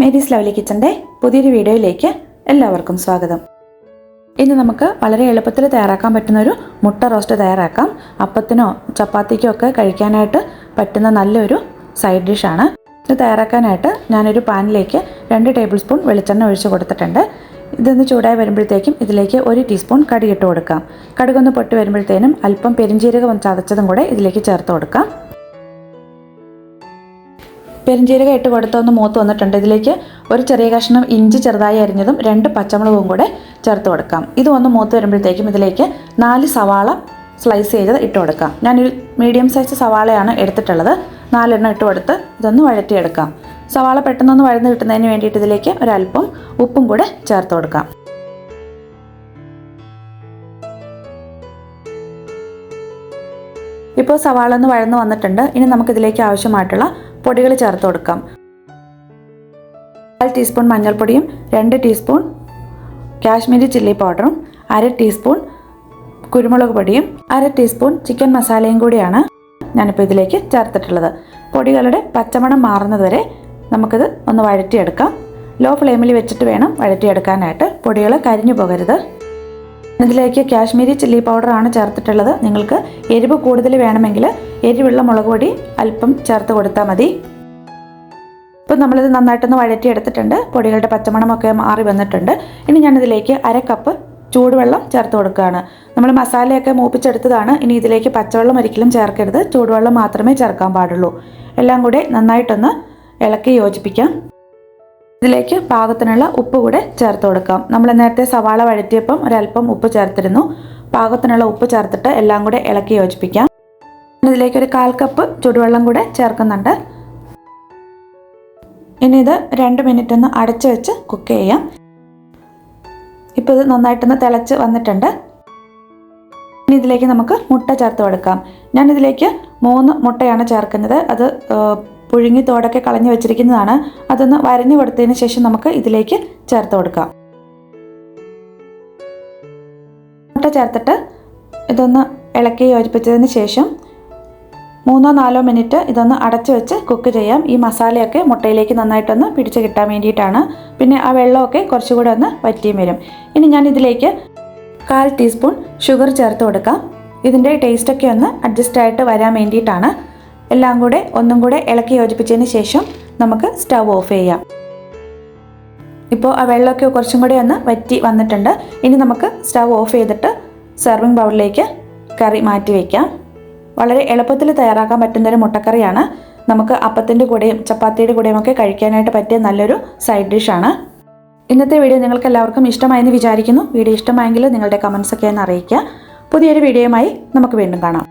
Mary's lovely കിച്ചന്റെ പുതിയൊരു വീഡിയോയിലേക്ക് എല്ലാവർക്കും സ്വാഗതം. ഇന്ന് നമുക്ക് വളരെ എളുപ്പത്തിൽ തയ്യാറാക്കാൻ പറ്റുന്ന ഒരു മുട്ട റോസ്റ്റ് തയ്യാറാക്കാം. അപ്പത്തിനോ ചപ്പാത്തിക്കോ ഒക്കെ കഴിക്കാനായിട്ട് പറ്റുന്ന നല്ലൊരു സൈഡ് ഡിഷാണ് ഇത് തയ്യാറാക്കാനായിട്ട് ഞാനൊരു പാനിലേക്ക് രണ്ട് ടേബിൾ സ്പൂൺ വെളിച്ചെണ്ണ ഒഴിച്ച് കൊടുത്തിട്ടുണ്ട്. ഇതൊന്ന് ചൂടായി വരുമ്പോഴത്തേക്കും ഇതിലേക്ക് ഒരു ടീസ്പൂൺ കടുക് ഇട്ട് കൊടുക്കാം. കടുകൊന്ന് പൊട്ടി വരുമ്പോഴത്തേനും അല്പം പെരിഞ്ചീരകം ചതച്ചതും കൂടെ ഇതിലേക്ക് ചേർത്ത് കൊടുക്കാം. പെരിഞ്ചീരകം ഇട്ട് കൊടുത്തൊന്ന് മൂത്ത് വന്നിട്ടുണ്ട്. ഇതിലേക്ക് ഒരു ചെറിയ കഷ്ണം ഇഞ്ചി ചെറുതായി അരിഞ്ഞതും രണ്ട് പച്ചമുളകും കൂടെ ചേർത്ത് കൊടുക്കാം. ഇത് ഒന്ന് മൂത്ത് വരുമ്പോഴത്തേക്കും ഇതിലേക്ക് നാല് സവാള സ്ലൈസ് ചെയ്ത് ഇട്ട് കൊടുക്കാം. ഞാനൊരു മീഡിയം സൈസ് സവാളയാണ് എടുത്തിട്ടുള്ളത്. നാലെണ്ണം ഇട്ട് കൊടുത്ത് ഇതൊന്ന് വഴറ്റിയെടുക്കാം. സവാള പെട്ടെന്നൊന്ന് വഴന്ന് കിട്ടുന്നതിന് വേണ്ടിയിട്ട് ഇതിലേക്ക് ഒരല്പം ഉപ്പും കൂടെ ചേർത്ത് കൊടുക്കാം. ഇപ്പോൾ സവാള ഒന്ന് വഴന്ന് വന്നിട്ടുണ്ട്. ഇനി നമുക്കിതിലേക്ക് ആവശ്യമായിട്ടുള്ള പൊടികൾ ചേർത്ത് കൊടുക്കാം. കാൽ ടീസ്പൂൺ മഞ്ഞൾപ്പൊടിയും രണ്ട് ടീസ്പൂൺ കാശ്മീരി ചില്ലി പൗഡറും അര ടീസ്പൂൺ കുരുമുളക് പൊടിയും അര ടീസ്പൂൺ ചിക്കൻ മസാലയും കൂടിയാണ് ഞാനിപ്പോൾ ഇതിലേക്ക് ചേർത്തിട്ടുള്ളത്. പൊടികളുടെ പച്ചമണം മാറുന്നത് വരെ നമുക്കിത് ഒന്ന് വഴറ്റിയെടുക്കാം. ലോ ഫ്ലെയിമിൽ വെച്ചിട്ട് വേണം വഴറ്റിയെടുക്കാനായിട്ട് പൊടികൾ കരിഞ്ഞു പോകരുത്. ഇതിലേക്ക് കാശ്മീരി ചില്ലി പൗഡറാണ് ചേർത്തിട്ടുള്ളത്. നിങ്ങൾക്ക് എരിവ് കൂടുതൽ വേണമെങ്കിൽ എരിവുള്ള മുളക് പൊടി അല്പം ചേർത്ത് കൊടുത്താൽ മതി. ഇപ്പം നമ്മളിത് നന്നായിട്ടൊന്ന് വഴറ്റിയെടുത്തിട്ടുണ്ട് പൊടികളുടെ പച്ചമണമൊക്കെ മാറി വന്നിട്ടുണ്ട്. ഇനി ഞാനിതിലേക്ക് അര കപ്പ് ചൂടുവെള്ളം ചേർത്ത് കൊടുക്കുകയാണ്. നമ്മൾ മസാലയൊക്കെ മൂപ്പിച്ചെടുത്തതാണ്. ഇനി ഇതിലേക്ക് പച്ചവെള്ളം ഒരിക്കലും ചേർക്കരുത്. ചൂടുവെള്ളം മാത്രമേ ചേർക്കാൻ പാടുള്ളൂ. എല്ലാം കൂടെ നന്നായിട്ടൊന്ന് ഇളക്കി യോജിപ്പിക്കാം. ഇതിലേക്ക് പാകത്തിനുള്ള ഉപ്പ് കൂടെ ചേർത്ത് കൊടുക്കാം. നമ്മൾ നേരത്തെ സവാള വഴറ്റിയപ്പം ഒരല്പം ഉപ്പ് ചേർത്തിരുന്നു. പാകത്തിനുള്ള ഉപ്പ് ചേർത്തിട്ട് എല്ലാം കൂടെ ഇളക്കി യോജിപ്പിക്കാം. ഇതിലേക്ക് ഒരു കാൽ കപ്പ് ചുടുവെള്ളം കൂടെ ചേർക്കുന്നുണ്ട്. ഇനി ഇത് രണ്ട് മിനിറ്റ് ഒന്ന് അടച്ചു വെച്ച് കുക്ക് ചെയ്യാം. ഇപ്പോൾ ഇത് നന്നായിട്ടൊന്ന് തിളച്ച് വന്നിട്ടുണ്ട്. ഇനി ഇതിലേക്ക് നമുക്ക് മുട്ട ചേർത്ത് കൊടുക്കാം. ഞാൻ ഇതിലേക്ക് മൂന്ന് മുട്ടയാണ് ചേർക്കുന്നത്. അത് പുഴുങ്ങി തോടൊക്കെ കളഞ്ഞു വെച്ചിരിക്കുന്നതാണ്. അതൊന്ന് വരഞ്ഞു കൊടുത്തതിന് ശേഷം നമുക്ക് ഇതിലേക്ക് ചേർത്ത് കൊടുക്കാം. മുട്ട ചേർത്തിട്ട് ഇതൊന്ന് ഇളക്കി യോജിപ്പിച്ചതിന് ശേഷം മൂന്നോ നാലോ മിനിറ്റ് ഇതൊന്ന് അടച്ചു വെച്ച് കുക്ക് ചെയ്യാം. ഈ മസാലയൊക്കെ മുട്ടയിലേക്ക് നന്നായിട്ടൊന്ന് പിടിച്ച് കിട്ടാൻ വേണ്ടിയിട്ടാണ്. പിന്നെ ആ വെള്ളമൊക്കെ കുറച്ചുകൂടെ ഒന്ന് വറ്റിയും വരും. ഇനി ഞാൻ ഇതിലേക്ക് കാൽ ടീസ്പൂൺ ഷുഗർ ചേർത്ത് കൊടുക്കാം. ഇതിന്റെ ടേസ്റ്റൊക്കെ ഒന്ന് അഡ്ജസ്റ്റ് ആയിട്ട് വരാൻ വേണ്ടിയിട്ടാണ്. എല്ലാം കൂടെ ഒന്നും കൂടെ ഇളക്കി യോജിപ്പിച്ചതിന് ശേഷം നമുക്ക് സ്റ്റവ് ഓഫ് ചെയ്യാം. ഇപ്പോൾ ആ വെള്ളമൊക്കെ കുറച്ചും കൂടെ ഒന്ന് വറ്റി വന്നിട്ടുണ്ട്. ഇനി നമുക്ക് സ്റ്റവ് ഓഫ് ചെയ്തിട്ട് സെർവിങ് ബൗളിലേക്ക് കറി മാറ്റി വയ്ക്കാം വളരെ എളുപ്പത്തിൽ തയ്യാറാക്കാൻ പറ്റുന്നൊരു മുട്ടക്കറിയാണ്. നമുക്ക് അപ്പത്തിന്റെ കൂടെയും ചപ്പാത്തിയുടെ കൂടെയും ഒക്കെ കഴിക്കാനായിട്ട് പറ്റിയ നല്ലൊരു സൈഡ് ഡിഷാണ് ഇന്നത്തെ വീഡിയോ നിങ്ങൾക്ക് എല്ലാവർക്കും ഇഷ്ടമായെന്ന് വിചാരിക്കുന്നു. വീഡിയോ ഇഷ്ടമായെങ്കിൽ നിങ്ങളുടെ കമൻസൊക്കെ ഒന്ന് അറിയിക്കുക. പുതിയൊരു വീഡിയോയുമായി നമുക്ക് വീണ്ടും കാണാം.